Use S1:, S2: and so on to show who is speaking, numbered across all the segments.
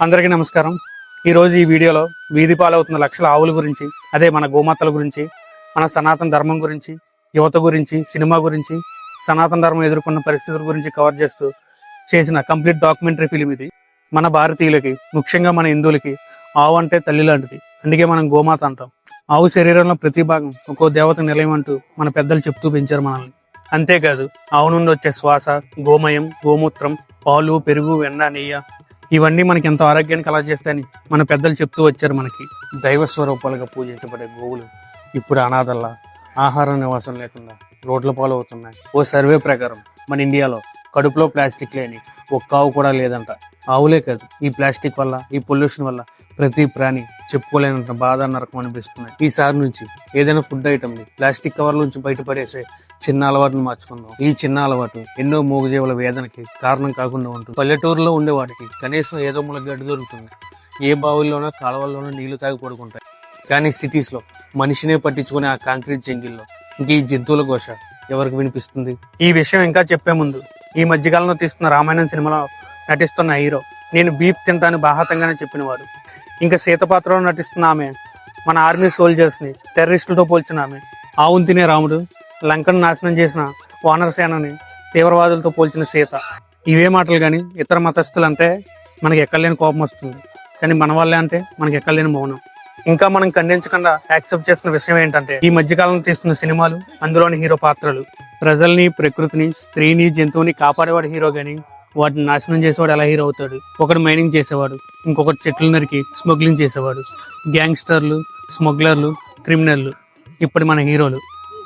S1: అందరికీ నమస్కారం. ఈరోజు ఈ వీడియోలో వీధి పాలవుతున్న లక్షల ఆవుల గురించి అదే మన గోమాతల గురించి మన సనాతన ధర్మం గురించి యువత గురించి సినిమా గురించి సనాతన ధర్మం ఎదుర్కొన్న పరిస్థితుల గురించి కవర్ చేస్తూ చేసిన కంప్లీట్ డాక్యుమెంటరీ ఫిలిం ఇది. మన భారతీయులకి ముఖ్యంగా మన హిందువులకి ఆవు అంటే తల్లి లాంటిది. అందుకే మనం గోమాత అంటాం. ఆవు శరీరంలో ప్రతి భాగం ఒక్కో దేవత నిలయం అంటూ మన పెద్దలు చెప్తూ పెంచారు మనల్ని. అంతేకాదు ఆవు నుండి వచ్చే శ్వాస గోమయం గోమూత్రం పాలు పెరుగు వెన్న నెయ్య ఇవన్నీ మనకి ఎంతో ఆరోగ్యాన్ని కలగజేస్తాయని మన పెద్దలు చెప్తూ వచ్చారు మనకి. దైవ స్వరూపాలుగా పూజించబడే గోవులు ఇప్పుడు అనాథల్లా ఆహార నివాసం లేకుండా రోడ్ల పాలు అవుతున్నాయి ఓ సర్వే ప్రకారం మన ఇండియాలో కడుపులో ప్లాస్టిక్ లేని ఒక్క ఆవు కూడా లేదంట. ఆవులే కాదు ఈ ప్లాస్టిక్ వల్ల ఈ పొల్యూషన్ వల్ల ప్రతి ప్రాణి చెప్పుకోలేనంత బాధ నరకం అనిపిస్తున్నాయి ఈసారి నుంచి ఏదైనా ఫుడ్ ఐటమ్ని ప్లాస్టిక్ కవర్ నుంచి బయటపడేసే చిన్న అలవాటును మార్చుకుందాం. ఈ చిన్న అలవాటు ఎన్నో మూగజీవుల వేదనకి కారణం కాకుండా ఉంటుంది. పల్లెటూరులో ఉండేవాడికి కనీసం ఏదో మూల గడ్డి దొరుకుతుంది. ఏ బావుల్లోనో కాలువల్లోనో నీళ్ళు తాగి పడుకుంటాయి. కానీ సిటీస్లో మనిషినే పట్టించుకునే ఆ కాంక్రీట్ జంగిల్లో ఇంక ఈ జంతువుల ఘోష ఎవరికి వినిపిస్తుంది? ఈ విషయం ఇంకా చెప్పే ముందు ఈ మధ్యకాలంలో తీసుకున్న రామాయణం సినిమాలో నటిస్తున్న హీరో నేను బీఫ్ తింటాను బాహతంగానే చెప్పినవాడు. ఇంకా సీత పాత్రలో నటిస్తున్న ఆమె మన ఆర్మీ సోల్జర్స్ని టెర్రరిస్టులతో పోల్చిన ఆమె. ఆవును తినే రాముడు లంకను నాశనం చేసిన వానరసేనని తీవ్రవాదులతో పోల్చిన సీత. ఇవే మాటలు కానీ ఇతర మతస్థులు అంటే మనకి ఎక్కడలేని కోపం వస్తుంది. కానీ మన వాళ్ళే అంటే మనకి ఎక్కడలేని మౌనం. ఇంకా మనం ఖండించకుండా యాక్సెప్ట్ చేస్తున్న విషయం ఏంటంటే ఈ మధ్యకాలంలో తీస్తున్న సినిమాలు అందులోని హీరో పాత్రలు. ప్రజల్ని ప్రకృతిని స్త్రీని జంతువుని కాపాడేవాడు హీరో కానీ వాటిని నాశనం చేసేవాడు ఎలా హీరో అవుతాడు? ఒకడు మైనింగ్ చేసేవాడు ఇంకొకటి చెట్లు నరికి స్మగ్లింగ్ చేసేవాడు. గ్యాంగ్స్టర్లు స్మగ్లర్లు క్రిమినల్లు ఇప్పటి మన హీరోలు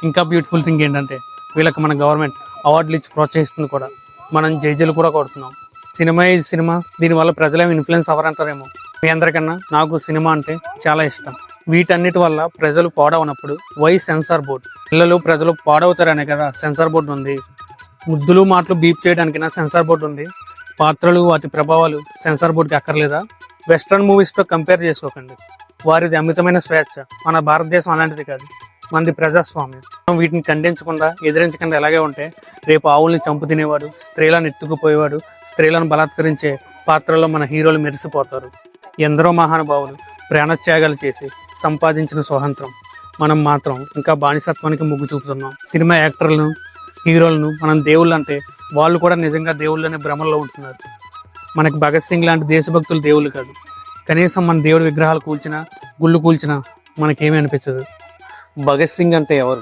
S1: ఇంకా బ్యూటిఫుల్ థింగ్ ఏంటంటే వీళ్ళకి మన గవర్నమెంట్ అవార్డులు ఇచ్చి ప్రోత్సహిస్తుంది కూడా. మనం జైజీలు కూడా కొడుతున్నాం. సినిమా ఈ సినిమా? దీనివల్ల ప్రజలేం ఇన్ఫ్లుయెన్స్ అవ్వరంటారేమో? మీ అందరికన్నా నాకు సినిమా అంటే చాలా ఇష్టం. వీటన్నిటి వల్ల ప్రజలు పాడవనప్పుడు వై సెన్సార్ బోర్డు పిల్లలు ప్రజలు పాడవుతారనే కదా సెన్సార్ బోర్డు ఉంది. ముద్దులు మాటలు బీప్ చేయడానికైనా సెన్సార్ బోర్డు ఉంది. పాత్రలు వాటి ప్రభావాలు సెన్సార్ బోర్డుకి అక్కర్లేదా? వెస్ట్రన్ మూవీస్తో కంపేర్ చేసుకోకండి. వారిది అమితమైన స్వేచ్ఛ. మన భారతదేశం అలాంటిది కాదు. మనది ప్రజాస్వామ్యం. వీటిని ఖండించకుండా ఎదిరించకుండా ఎలాగే ఉంటే రేపు ఆవుల్ని చంపు తినేవాడు స్త్రీలను ఎత్తుకుపోయేవాడు స్త్రీలను బలాత్కరించే పాత్రలో మన హీరోలు మెరిసిపోతారు. ఎందరో మహానుభావులు ప్రాణత్యాగాలు చేసి సంపాదించిన స్వాతంత్రం. మనం మాత్రం ఇంకా బానిసత్వానికి మొగ్గు చూపుతున్నాం. సినిమా యాక్టర్లను హీరోలను మనం దేవుళ్ళు అంటే వాళ్ళు కూడా నిజంగా దేవుళ్ళనే భ్రమల్లో ఉంటున్నారు. మనకి భగత్ సింగ్ లాంటి దేశభక్తులు దేవుళ్ళు కాదు. కనీసం మన దేవుడి విగ్రహాలు కూల్చినా గుళ్ళు కూల్చినా మనకేమీ అనిపించదు. భగత్ సింగ్ అంటే ఎవరు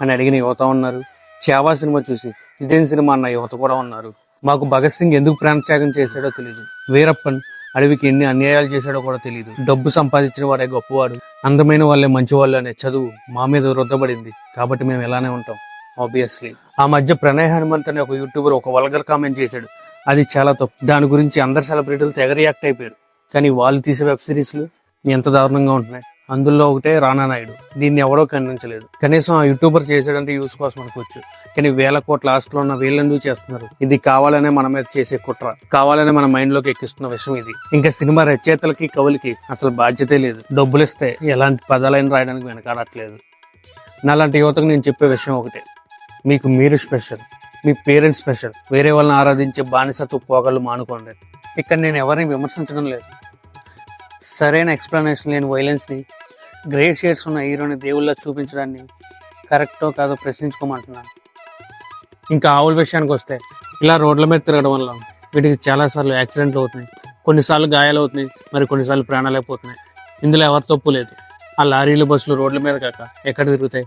S1: అని అడిగిన యువత ఉన్నారు. చావా సినిమా చూసి ఇదేం సినిమా అన్న యువత కూడా ఉన్నారు. మాకు భగత్ సింగ్ ఎందుకు ప్రాణత్యాగం చేశాడో తెలియదు వీరప్పన్ అడవికి ఎన్ని అన్యాయాలు చేశాడో కూడా తెలియదు డబ్బు సంపాదించిన వాడే గొప్పవాడు. అందమైన వాళ్ళే మంచివాళ్ళు అనే చదువు మా మీద రుద్దబడింది కాబట్టి మేము ఎలానే ఉంటాం. ఆబ్వియస్లీ ఆ మధ్య ప్రణయ్ హనుమంత్ అనే ఒక యూట్యూబర్ ఒక వల్గర్ కామెంట్ చేశాడు. అది చాలా తప్పు. దాని గురించి అందరు సెలబ్రిటీలు తెగ రియాక్ట్ అయిపోయారు. కానీ వాళ్ళు తీసే వెబ్ సిరీస్లు ఎంత దారుణంగా ఉంటున్నాయి. అందులో ఒకటే రానా నాయుడు. దీన్ని ఎవడో ఖండించలేదు. కనీసం ఆ యూట్యూబర్ చేసాడంటే యూస్ కోసం అనుకోవచ్చు. కానీ వేల కోట్ల ఆస్తులు ఉన్న వీళ్ళెందుకు చేస్తున్నారు? ఇది కావాలనే మన మీద చేసే కుట్ర. కావాలనే మన మైండ్లోకి ఎక్కిస్తున్న విషయం ఇది. ఇంకా సినిమా రచయితలకి కవులకి అసలు బాధ్యతే లేదు. డబ్బులు ఇస్తే ఎలాంటి పదాలైనా రాయడానికి వెనకాడట్లేదు. నాలాంటి యువతకు నేను చెప్పే విషయం ఒకటే. మీకు మీరు స్పెషల్ మీ పేరెంట్స్ స్పెషల్ వేరే వాళ్ళని ఆరాధించే బానిసత్వ పోగళ్ళు మానుకోండి. ఇక్కడ నేను ఎవరిని విమర్శించడం లేదు. సరైన ఎక్స్ప్లెనేషన్ లేని వైలెన్స్ని గ్రే షేడ్స్ ఉన్న హీరోని దేవుళ్ళ చూపించడాన్ని కరెక్టో కాదో ప్రశ్నించుకోమంటున్నాను. ఇంకా ఆవుల విషయానికి వస్తే ఇలా రోడ్ల మీద తిరగడం వల్ల వీటికి చాలాసార్లు యాక్సిడెంట్లు అవుతున్నాయి. కొన్నిసార్లు గాయాలు అవుతున్నాయి మరి కొన్నిసార్లు ప్రాణాలైపోతున్నాయి ఇందులో ఎవరి తప్పు లేదు. ఆ లారీలు బస్సులు రోడ్ల మీద కాక ఎక్కడ తిరుగుతాయి?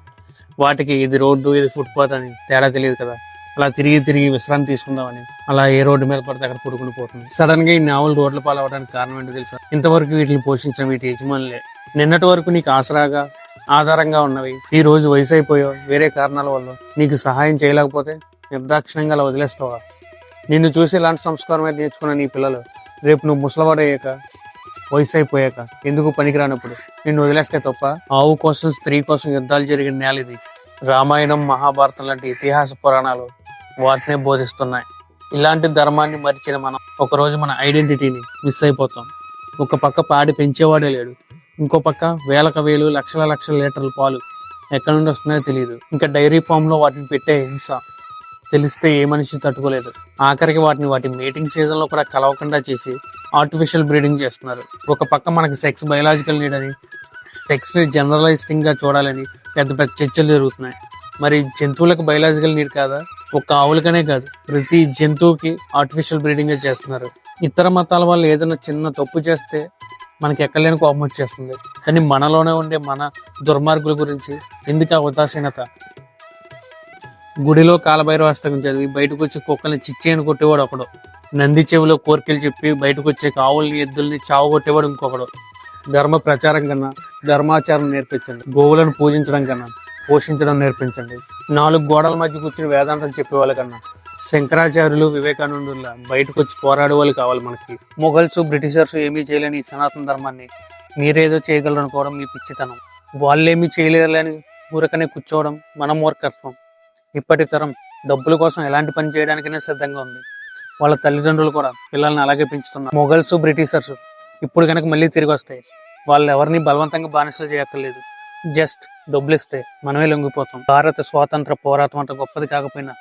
S1: వాటికి ఇది రోడ్డు ఇది ఫుట్పాత్ అని తేడా తెలియదు కదా. అలా తిరిగి తిరిగి విశ్రాంతి తీసుకుందామని అలా ఏ రోడ్డు మీద పడితే అక్కడ పుడుకుని పోతుంది. సడన్గా ఈ నావల్ రోడ్ల పాలవడానికి కారణం ఏంటో తెలుసా? ఇంతవరకు వీటిని పోషించిన వీటి యజమానులే. నిన్నటి వరకు నీకు ఆసరాగా ఆధారంగా ఉన్నవి ఈ రోజు వయసు అయిపోయావు వేరే కారణాల వల్ల నీకు సహాయం చేయలేకపోతే నిర్దాక్షిణ్యంగా అలా వదిలేస్తావా? నిన్ను చూసి ఇలాంటి సంస్కారం అయితే నేర్చుకున్న నీ పిల్లలు? రేపు నువ్వు ముసలవాడయ్యాక వయసు అయిపోయాక ఎందుకు పనికిరానప్పుడు? నిన్ను వదిలేస్తే తప్ప ఆవు కోసం స్త్రీ కోసం యుద్ధాలు జరిగిన నేల ఇది. రామాయణం మహాభారతం లాంటి ఇతిహాస పురాణాలు వాటినే బోధిస్తున్నాయి. ఇలాంటి ధర్మాన్ని మరిచిన మనం ఒకరోజు మన ఐడెంటిటీని మిస్ అయిపోతాం. ఒక పక్క పాడి పెంచేవాడే లేడు. ఇంకో పక్క వేలకు వేలు లక్షల లక్షల లీటర్ల పాలు ఎక్కడి నుండి వస్తున్నాయో తెలియదు ఇంకా డైరీ ఫామ్లో వాటిని పెట్టే హింస తెలిస్తే ఏ మనిషి తట్టుకోలేదు. ఆఖరికి వాటిని వాటి మీటింగ్ సీజన్లో కూడా కలవకుండా చేసి ఆర్టిఫిషియల్ బ్రీడింగ్ చేస్తున్నారు. ఒక పక్క మనకి సెక్స్ బయలాజికల్ నీడ్ అని సెక్స్ చూడాలని పెద్ద పెద్ద చర్చలు జరుగుతున్నాయి. మరి జంతువులకు బయలాజికల్ నీడ్ కాదా? ఒక ఆవులకనే కాదు. ప్రతి జంతువుకి ఆర్టిఫిషియల్ బ్రీడింగ్ చేస్తున్నారు. ఇతర మతాల వాళ్ళు ఏదైనా చిన్న తప్పు చేస్తే మనకి ఎక్కడలేని కోపం వచ్చేస్తుంది. కానీ మనలోనే ఉండే మన దుర్మార్గుల గురించి ఎందుకు ఆ ఉదాసీనత? గుడిలో కాలభైరవ అష్టకం చదివి బయటకు వచ్చి కుక్కల్ని చిచ్చి అని కొట్టేవాడు ఒకడు. నంది చెవిలో కోరికలు చెప్పి బయటకు వచ్చే ఆవుల్ని ఎద్దుల్ని చావు కొట్టేవాడు ఇంకొకడు. ధర్మ ప్రచారం కన్నా ధర్మాచారం నేర్పించండి. గోవులను పూజించడం కన్నా పోషించడం నేర్పించండి. నాలుగు గోడల మధ్య కూర్చుని వేదాంతం చెప్పేవాళ్ళ కన్నా శంకరాచార్యులు వివేకానందుల బయటకు వచ్చి పోరాడే వాళ్ళు కావాలి మనకి. మొఘల్స్ బ్రిటిషర్స్ ఏమీ చేయలేని ఈ సనాతన ధర్మాన్ని మీరేదో చేయగలరు అనుకోవడం మీ పిచ్చితనం. వాళ్ళేమీ చేయలేరని ఊరకనే కూర్చోవడం మన మూర్ఖత్వం. ఇప్పటి తరం డబ్బుల కోసం ఎలాంటి పని చేయడానికైనా సిద్ధంగా ఉంది. వాళ్ళ తల్లిదండ్రులు కూడా పిల్లల్ని అలాగే పెంచుతున్నారు. మొఘల్స్ బ్రిటిషర్స్ ఇప్పుడు కనుక మళ్ళీ తిరిగి వస్తాయి వాళ్ళు ఎవరిని బలవంతంగా బానిసలు చేయక్కర్లేదు. జస్ట్ డబ్బులు ఇస్తే మనమే లొంగిపోతాం. భారత స్వాతంత్ర పోరాటం అంత గొప్పది కాకపోయినా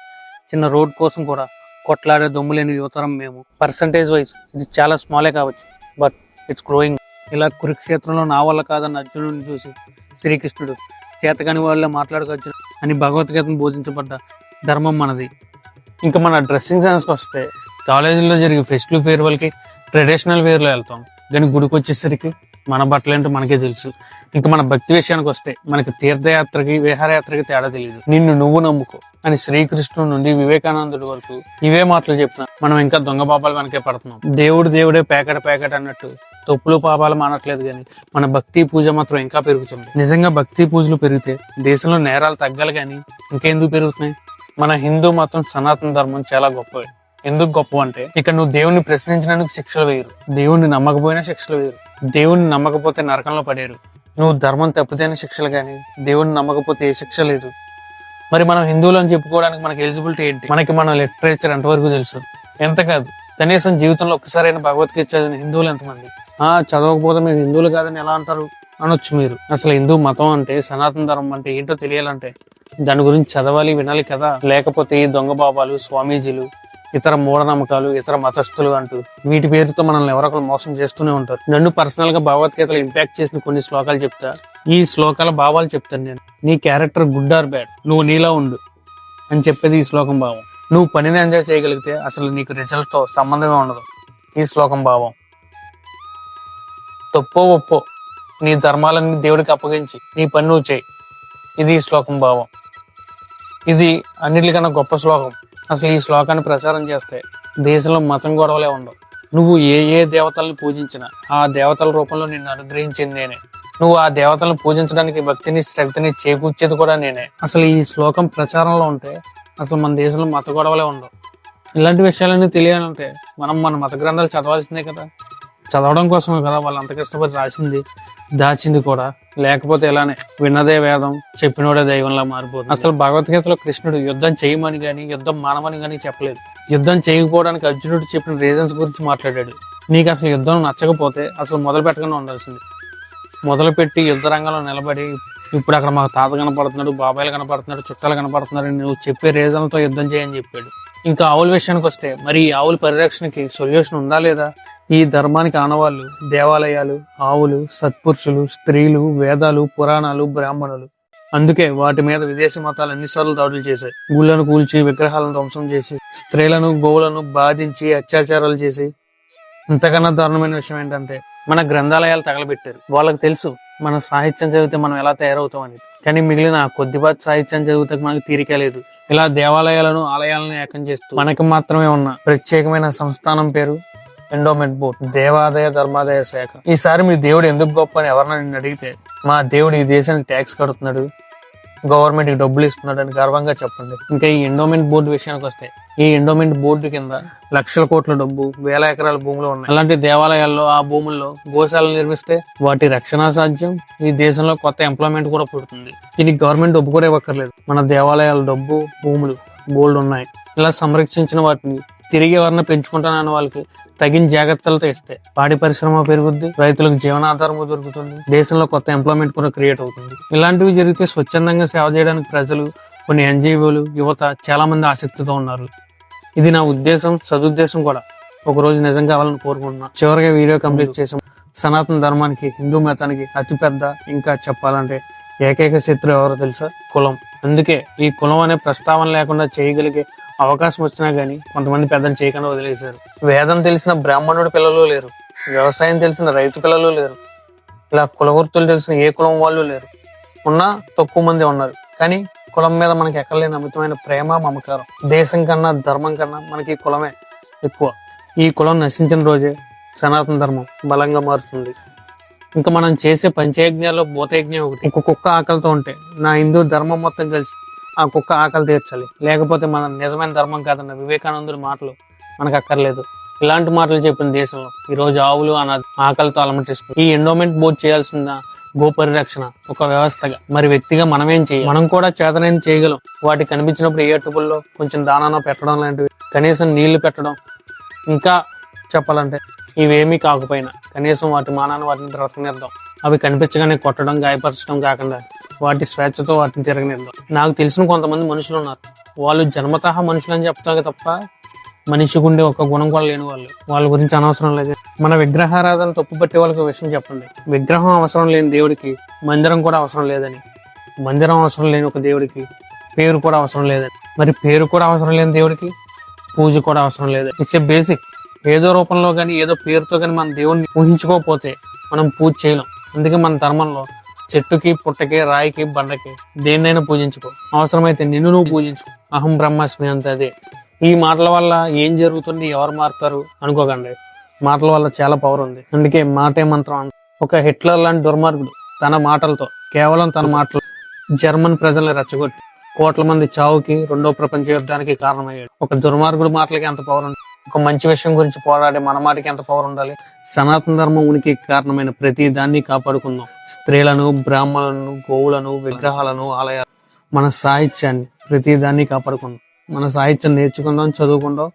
S1: చిన్న రోడ్ కోసం కూడా కొట్లాడే దొమ్ము లేని యువతరం మేము. పర్సంటేజ్ వైజ్ ఇది చాలా స్మాలే కావచ్చు బట్ ఇట్స్ గ్రోయింగ్ ఇలా కురుక్షేత్రంలో నా వల్ల కాదన్న అర్జునుడిని చూసి శ్రీకృష్ణుడు చేతకాని వాళ్ళే మాట్లాడుకోవచ్చు అని భగవద్గీతను బోధించబడ్డ ధర్మం మనది. ఇంకా మన డ్రెస్సింగ్ సెన్స్కి వస్తే కాలేజీలో జరిగే ఫెస్టివల్ ఫేర్వెల్కి ట్రెడిషనల్ వేర్లో వెళ్తాం. దాని గుడికి వచ్చేసరికి మన బట్టలు ఏంటో మనకే తెలుసు. ఇంకా మన భక్తి విషయానికి వస్తే మనకి తీర్థయాత్రకి విహారయాత్రకి తేడా తెలియదు నిన్ను నువ్వు నమ్ముకో అని శ్రీకృష్ణుడు నుండి వివేకానందుడి వరకు ఇవే మాటలు చెప్పిన మనం ఇంకా దొంగ పాపాలు వెనకే పడుతున్నాం. దేవుడు దేవుడే పేకట పేకట అన్నట్టు తప్పులు పాపాలు మానట్లేదు కానీ మన భక్తి పూజ మాత్రం ఇంకా పెరుగుతుంది. నిజంగా భక్తి పూజలు పెరిగితే దేశంలో నేరాలు తగ్గాలి కానీ ఇంకెందుకు పెరుగుతున్నాయి? మన హిందూ మతం సనాతన ధర్మం చాలా గొప్పవి ఎందుకు గొప్ప అంటే ఇక్కడ నువ్వు దేవుణ్ణి ప్రశ్నించినందుకు శిక్షలు వేయరు. దేవుణ్ణి నమ్మకపోయినా శిక్షలు వేయరు. దేవుణ్ణి నమ్మకపోతే నరకంలో పడేరు. నువ్వు ధర్మం తప్పితేనే శిక్షలు కానీ దేవుణ్ణి నమ్మకపోతే ఏ శిక్ష లేదు. మరి మనం హిందువులు అని చెప్పుకోవడానికి మనకి ఎలిజిబిలిటీ ఏంటి? మనకి మన లిటరేచర్ ఎంతవరకు తెలుసు? ఎంత కాదు. కనీసం జీవితంలో ఒక్కసారైనా భగవద్గీత చదివిన హిందువులు ఎంతమంది? ఆ చదవకపోతే మీరు హిందువులు కాదని ఎలా అంటారు? అనొచ్చు మీరు. అసలు హిందూ మతం అంటే సనాతన ధర్మం అంటే ఏంటో తెలియాలంటే దాని గురించి చదవాలి వినాలి కదా. లేకపోతే దొంగ బాబాలు స్వామీజీలు ఇతర మూఢనమ్మకాలు ఇతర మతస్థులు అంటూ వీటి పేరుతో మనల్ని ఎవరొకరు మోసం చేస్తూనే ఉంటారు. నన్ను పర్సనల్గా భగవద్గీతలు ఇంపాక్ట్ చేసిన కొన్ని శ్లోకాలు చెప్తా. ఈ శ్లోకాల భావాలు చెప్తాను నేను. నీ క్యారెక్టర్ గుడ్ ఆర్ బ్యాడ్ నువ్వు నీలా ఉండు అని చెప్పేది ఈ శ్లోకం భావం. నువ్వు పనిని ఎంజాయ్ చేయగలిగితే అసలు నీకు రిజల్ట్తో సంబంధమే ఉండదు. ఈ శ్లోకం భావం. తప్పో ఒప్పో నీ ధర్మాలన్నీ దేవుడికి అప్పగించి నీ పని నువ్వు చేయి. ఇది ఈ శ్లోకం భావం. ఇది అన్నిటికన్నా గొప్ప శ్లోకం. అసలు ఈ శ్లోకాన్ని ప్రచారం చేస్తే దేశంలో మతం గొడవలే ఉండవు. నువ్వు ఏ ఏ దేవతలను పూజించినా ఆ దేవతల రూపంలో నిన్ను అనుగ్రహించింది నేనే. నువ్వు ఆ దేవతలను పూజించడానికి భక్తిని శ్రద్ధని చేకూర్చేది కూడా నేనే. అసలు ఈ శ్లోకం ప్రచారంలో ఉంటే అసలు మన దేశంలో మత గొడవలే ఉండవు. ఇలాంటి విషయాలన్నీ తెలియాలంటే మనం మన మత గ్రంథాలు చదవాల్సిందే కదా. చదవడం కోసమే కదా వాళ్ళు అంత కష్టపడి రాసింది దాచింది కూడా. లేకపోతే ఇలానే విన్నదే వేదం చెప్పినోడే దైవంలా మారిపోతుంది. అసలు భగవద్గీతలో కృష్ణుడు యుద్ధం చేయమని కానీ యుద్ధం మానమని కానీ చెప్పలేదు. యుద్ధం చేయకపోవడానికి అర్జునుడు చెప్పిన రీజన్స్ గురించి మాట్లాడాడు. నీకు అసలు యుద్ధం నచ్చకపోతే అసలు మొదలు పెట్టకుండా ఉండాల్సింది. మొదలుపెట్టి యుద్ధ రంగంలో నిలబడి ఇప్పుడు అక్కడ మా తాత కనపడుతున్నాడు బాబాయిలు కనపడుతున్నాడు చుట్టాలు కనపడుతున్నాడు నువ్వు చెప్పే రీజన్లతో యుద్ధం చేయని చెప్పాడు. ఇంకా ఆవుల విషయానికి వస్తే మరి ఈ ఆవుల పరిరక్షణకి సొల్యూషన్ ఉందా లేదా? ఈ ధర్మానికి ఆనవాళ్ళు దేవాలయాలు ఆవులు సత్పురుషులు స్త్రీలు వేదాలు పురాణాలు బ్రాహ్మణులు. అందుకే వాటి మీద విదేశీ మతాలు ఎన్నిసార్లు దాడులు చేశాయి. గుళ్ళను కూల్చి విగ్రహాలను ధ్వంసం చేసి స్త్రీలను గోవులను బాధించి అత్యాచారాలు చేసి. ఇంతకన్నా దారుణమైన విషయం ఏంటంటే మన గ్రంథాలయాలు తగలబెట్టారు. వాళ్ళకి తెలుసు మన సాహిత్యం చదివితే మనం ఎలా తయారవుతామని కానీ మిగిలిన కొద్దిపాటి సాహిత్యం చదివితే మనకు తీరిక లేదు. ఇలా దేవాలయాలను ఆలయాలను ఏకం చేస్తూ మనకి మాత్రమే ఉన్న ప్రత్యేకమైన సంస్థానం పేరు ఎండోమెంట్ బోర్డ్ దేవాదాయ ధర్మాదాయ శాఖ. ఈసారి మీ దేవుడు ఎందుకు గొప్ప అని ఎవరన్నా నిన్ను అడిగితే మా దేవుడు ఈ దేశానికి ట్యాక్స్ కడుతున్నాడు గవర్నమెంట్కి డబ్బులు ఇస్తున్నాడని గర్వంగా చెప్పండి. ఇంకా ఈ ఎండోమెంట్ బోర్డు విషయానికి వస్తే ఈ ఎండోమెంట్ బోర్డు కింద లక్షల కోట్ల డబ్బు వేల ఎకరాల భూములు ఉన్నాయి. అలాంటి దేవాలయాల్లో ఆ భూముల్లో గోశాలను నిర్మిస్తే వాటి రక్షణ సాధ్యం ఈ దేశంలో కొత్త ఎంప్లాయ్మెంట్ కూడా పుడుతుంది. దీనికి గవర్నమెంట్ డబ్బు కూడా ఇవ్వక్కర్లేదు మన దేవాలయాల డబ్బు భూములు బోల్డ్ ఉన్నాయి. ఇలా సంరక్షించిన వాటిని తిరిగి ఎవరిని పెంచుకుంటానన్న వాళ్ళకి తగిన జాగ్రత్తలతో ఇస్తే పాడి పరిశ్రమ పెరుగుద్ది రైతులకు జీవనాధారం దొరుకుతుంది దేశంలో కొత్త ఎంప్లాయ్మెంట్ కూడా క్రియేట్ అవుతుంది. ఇలాంటివి జరిగితే స్వచ్ఛందంగా సేవ చేయడానికి ప్రజలు కొన్ని ఎన్జిఓలు యువత చాలా మంది ఆసక్తితో ఉన్నారు. ఇది నా ఉద్దేశం సదుద్దేశం కూడా. ఒక రోజు నిజం కావాలని కోరుకుంటున్నాను చివరిగా వీడియో కంప్లీట్ చేసాం సనాతన ధర్మానికి హిందూ మతానికి అతిపెద్ద ఇంకా చెప్పాలంటే ఏకైక శత్రువు ఎవరో తెలుసా? కులం. అందుకే ఈ కులం అనే ప్రస్తావన లేకుండా చేయగలిగే అవకాశం వచ్చినా గానీ కొంతమంది పెద్దలు చేయకుండా వదిలేశారు. వేదం తెలిసిన బ్రాహ్మణుడి పిల్లలు లేరు. వ్యవసాయం తెలిసిన రైతు పిల్లలు లేరు. ఇలా కులవృత్తులు తెలిసిన ఏ కులం వాళ్ళు లేరు. ఉన్నా తక్కువ మంది ఉన్నారు. కానీ కులం మీద మనకి ఎక్కడలేని అమితమైన ప్రేమ మమకారం. దేశం కన్నా ధర్మం కన్నా మనకి కులమే ఎక్కువ. ఈ కులం నశించిన రోజే సనాతన ధర్మం బలంగా మారుతుంది. ఇంకా మనం చేసే పంచయజ్ఞాల్లో భూతయజ్ఞం ఒకటి. ఇంకో కుక్క ఆకలితో ఉంటే నా హిందూ ధర్మం మొత్తం కలిసి ఆ కుక్క ఆకలి తీర్చాలి. లేకపోతే మన నిజమైన ధర్మం కాదన్న వివేకానందుడి మాటలు మనకు అక్కర్లేదు. ఇలాంటి మాటలు చెప్పిన దేశంలో ఈ రోజు ఆవులు అన్న ఆకలితో అలమటిస్తుంది ఈ ఎండోమెంట్ బోర్డు చేయాల్సిన గో పరిరక్షణ ఒక వ్యవస్థగా మరి వ్యక్తిగా మనమేం చేయాలి? మనం కూడా చేతనేం చేయగలం. వాటికి కనిపించినప్పుడు ఏ అటుకుల్లో కొంచెం దానానో పెట్టడం లాంటివి కనీసం నీళ్ళు పెట్టడం ఇంకా చెప్పాలంటే ఇవేమీ కాకపోయినా కనీసం వాటి మానాన్ని వాటిని బ్రతకనిద్దాం అవి కనిపించగానే కొట్టడం గాయపరచడం కాకుండా వాటి స్వేచ్ఛతో వాటిని తిరగనిద్దాం. నాకు తెలిసిన కొంతమంది మనుషులు ఉన్నారు. వాళ్ళు జన్మతహ మనుషులు అని చెప్తారు తప్ప మనిషికి ఉండే ఒక గుణం కూడా లేని వాళ్ళు. వాళ్ళ గురించి అనవసరం లేదు. మన విగ్రహారాధన తప్పు పట్టే వాళ్ళకి విషయం చెప్పండి. విగ్రహం అవసరం లేని దేవుడికి మందిరం కూడా అవసరం లేదని. మందిరం అవసరం లేని ఒక దేవుడికి పేరు కూడా అవసరం లేదని. మరి పేరు కూడా అవసరం లేని దేవుడికి పూజ కూడా అవసరం లేదు ఇట్స్ ఏ బేసిక్ ఏదో రూపంలో కానీ ఏదో పేరుతో కానీ మన దేవుడిని ఊహించుకోకపోతే మనం పూజ చేయలేం. అందుకే మన ధర్మంలో చెట్టుకి పుట్టకి రాయికి బండకి దేన్నైనా పూజించుకో. అవసరమైతే నిన్ను నువ్వు పూజించుకో. అహం బ్రహ్మాస్మి అంత అదే. ఈ మాటల వల్ల ఏం జరుగుతుంది ఎవరు మారుతారు అనుకోకండి. మాటల వల్ల చాలా పవర్ ఉంది. అందుకే మాటే మంత్రం ఒక హిట్లర్ లాంటి దుర్మార్గుడు తన మాటలతో కేవలం తన మాటలు జర్మన్ ప్రజల్ని రెచ్చగొట్టి కోట్ల మంది చావుకి రెండో ప్రపంచ యుద్ధానికి కారణమయ్యాడు. ఒక దుర్మార్గుడు మాటలకి ఎంత పవర్ ఉంది. ఒక మంచి విషయం గురించి పోరాడే మన మాటకి ఎంత పవర్ ఉండాలి? సనాతన ధర్మం ఉనికి కారణమైన ప్రతి దాన్ని కాపాడుకుందాం. స్త్రీలను బ్రాహ్మణులను గోవులను విగ్రహాలను ఆలయాలు మన సాహిత్యాన్ని ప్రతి దాన్ని కాపాడుకుందాం. మన సాహిత్యం నేర్చుకుందాం చదువుకుందాం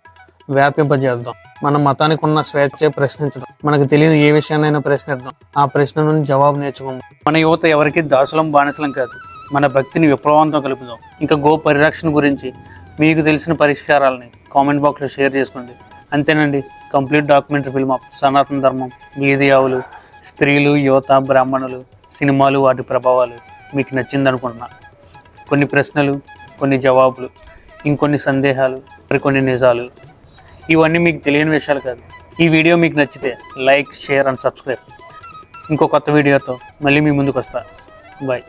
S1: వ్యాపింపజేద్దాం. మన మతానికి ఉన్న స్వేచ్ఛ ప్రశ్నించడం. మనకు తెలియని ఏ విషయాన్నైనా ప్రశ్నిద్దాం. ఆ ప్రశ్న నుండి జవాబు నేర్చుకుందాం. మన యువత ఎవరికి దాసులం బానిసలం కాదు. మన భక్తిని విప్లవంతో కలుపుదాం. ఇంకా గో పరిరక్షణ గురించి మీకు తెలిసిన పరిష్కారాలని కామెంట్ బాక్స్లో షేర్ చేసుకోండి. అంతేనండి కంప్లీట్ డాక్యుమెంటరీ ఫిల్మ్ ఆఫ్ సనాతన ధర్మం వీధి ఆవులు స్త్రీలు యువత బ్రాహ్మణులు సినిమాలు వాటి ప్రభావాలు మీకు నచ్చిందనుకుంటున్నా. కొన్ని ప్రశ్నలు కొన్ని జవాబులు ఇంకొన్ని సందేహాలు మరికొన్ని నిజాలు. ఇవన్నీ మీకు తెలియని విషయాలు కాదు. ఈ వీడియో మీకు నచ్చితే లైక్ షేర్ అండ్ సబ్స్క్రైబ్. ఇంకో కొత్త వీడియోతో మళ్ళీ మీ ముందుకు వస్తా బాయ్.